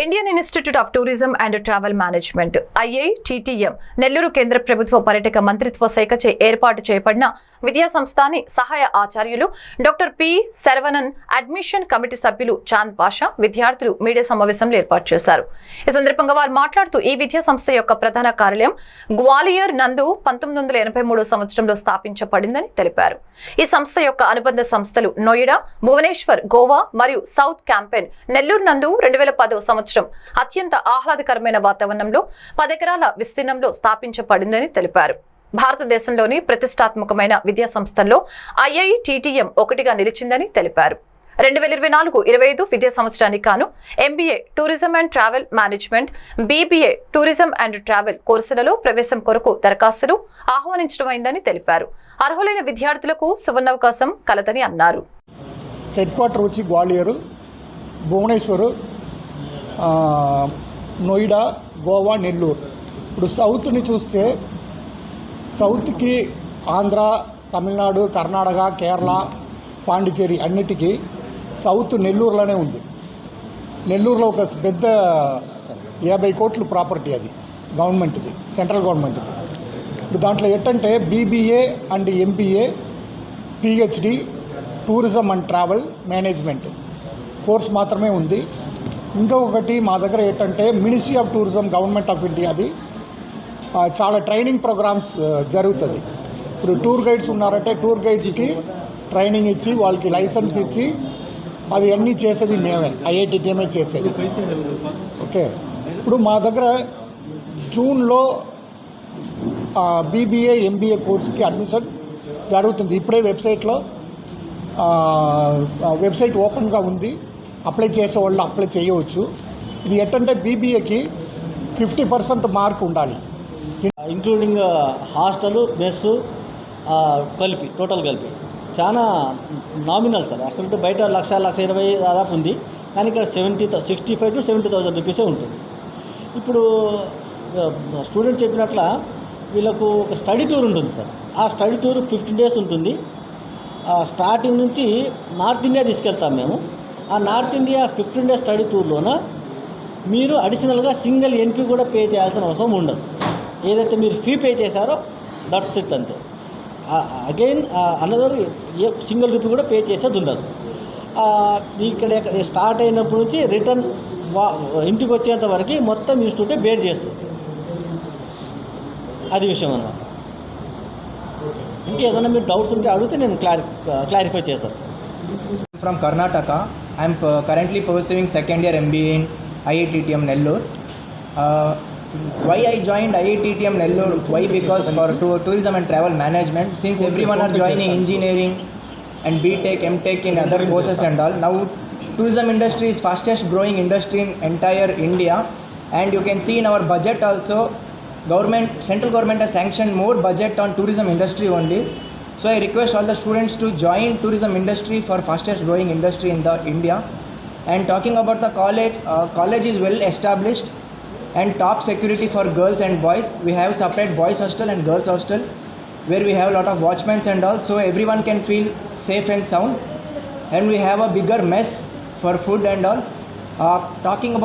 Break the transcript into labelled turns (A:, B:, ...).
A: Indian Institute of tourism and travel management IITTM Nellore కేంద్ర ప్రభుత్వ పర్యాటక మంత్రిత్వ శాఖచే ఏర్పాటు చేయబడిన విద్యా సంస్థాని సహాయ ఆచార్యులు doctor P Saravanan admission committee సభ్యులు చాంద్ పాషా విద్యార్థులు మీడియా సమావేశంలో ఏర్పాటు చేశారు ఈ సందర్భంగా వారు మాట్లాడుతూ ఈ విద్యా సంస్థ యొక్క ప్రధాన కార్యాలయం గ్వాలియర్ నందు పంతొమ్మిది వందల ఎనభై సంవత్సరంలో స్థాపించబడిందని తెలిపారు. ఈ సంస్థ యొక్క అనుబంధ సంస్థలు నోయిడా భువనేశ్వర్ గోవా మరియు సౌత్ క్యాంపెన్ నెల్లూరు నందు రెండు వేల పదవ సంవత్సరం అత్యంత ఆహ్లాదకరమైన వాతావరణంలో పదెకరాల విస్తీర్ణంలో స్థాపించబడిందని తెలిపారు. భారతదేశంలోని ప్రతిష్టాత్మకమైన విద్యా సంస్థల్లో ఐఐటిటిఎం ఒకటిగా నిలిచిందని తెలిపారు. రెండు వేల ఇరవై నాలుగు ఇరవై ఐదు విద్యా సంవత్సరానికి గాను MBA tourism and travel management BBA tourism and travel కోర్సులలో ప్రవేశం కొరకు దరఖాస్తులు ఆహ్వానించడమైందని తెలిపారు. అర్హులైన విద్యార్థులకు సువర్ణావకాశం కలదని అన్నారు.
B: హెడ్ క్వార్టర్ వచ్చి గ్వాలియరు భువనేశ్వరు నోయిడా గోవా నెల్లూరు. ఇప్పుడు సౌత్ని చూస్తే సౌత్కి ఆంధ్ర తమిళనాడు కర్ణాటక కేరళ పాండిచేరి అన్నిటికీ సౌత్ నెల్లూరులోనే ఉంది. నెల్లూరులో ఒక పెద్ద యాభై కోట్లు ప్రాపర్టీ అది గవర్నమెంట్ది సెంట్రల్ గవర్నమెంట్ది. ఇప్పుడు దాంట్లో ఏంటంటే BBA and MBA PhD tourism and travel management course మాత్రమే ఉంది. ఇంకొకటి మా దగ్గర ఏంటంటే ministry of tourism government of ఇండియాది చాలా ట్రైనింగ్ ప్రోగ్రామ్స్ జరుగుతుంది. ఇప్పుడు టూర్ గైడ్స్ ఉన్నారంటే టూర్ గైడ్స్కి ట్రైనింగ్ ఇచ్చి వాళ్ళకి లైసెన్స్ ఇచ్చి అది అన్నీ చేసేది మేమే ఐఐటిటిఎమే చేసేది. ఓకే. ఇప్పుడు మా దగ్గర జూన్లో బీబీఏ ఎంబీఏ కోర్స్కి అడ్మిషన్ జరుగుతుంది. ఇప్పుడే వెబ్సైట్లో వెబ్సైట్ ఓపెన్గా ఉంది. అప్లై చేసే వాళ్ళు అప్లై చేయవచ్చు. ఇది ఎట్టంటే బీబీఏకి ఫిఫ్టీ పర్సెంట్ మార్క్ ఉండాలి.
C: ఇంక్లూడింగ్ uh, హాస్టల్ మెస్సు కలిపి టోటల్ కలిపి. చాలా నామినల్ సార్. అక్కడ బయట లక్ష లక్ష ఇరవై దాదాపు ఉంది. కానీ ఇక్కడ seventy sixty five to seventy thousand రూపీసే ఉంటుంది. ఇప్పుడు స్టూడెంట్ చెప్పినట్ల వీళ్ళకు ఒక స్టడీ టూర్ ఉంటుంది సార్. ఆ స్టడీ టూర్ ఫిఫ్టీన్ డేస్ ఉంటుంది. ఆ, స్టార్టింగ్ నుంచి నార్త్ ఇండియా తీసుకెళ్తాం మేము. ఆ north India fifteen days study టూర్లోన మీరు అడిషనల్గా సింగిల్ ఎన్పి కూడా పే చేయాల్సిన అవసరం ఉండదు. ఏదైతే మీరు ఫీ పే చేశారో దట్స్ ఇట్ అంతే. Again another a single rupee కూడా పే చేసేది ఉండదు. ఇక్కడ స్టార్ట్ అయినప్పటి నుంచి రిటర్న్ వా ఇంటికి వచ్చేంత వరకు మొత్తం ఇన్స్టిట్యూటే బేర్ చేస్తుంది. అది విషయం అన్నమాట. ఇంకేదైనా మీరు డౌట్స్ ఉంటే అడిగితే నేను క్లారి క్లారిఫై చేస్తాను.
D: From Karnataka I'm uh, currently pursuing second year MBA in IITTM Nellore. Uh, why I joined IITTM Nellore? Why? Because for tourism and travel management, since everyone are joining engineering and BTech, MTech in other courses and all, now tourism industry is fastest growing industry in entire India, and you can see in our budget also, government central government has sanctioned more budget on tourism industry only. So I request all the students to join tourism industry for fastest growing industry in the India. And talking about the college, uh, college is well established and top security for girls and boys. We have separate boys hostel and girls hostel where we have a lot of watchmen and all, so everyone can feel safe and sound. And we have a bigger mess for food and all. Uh, talking about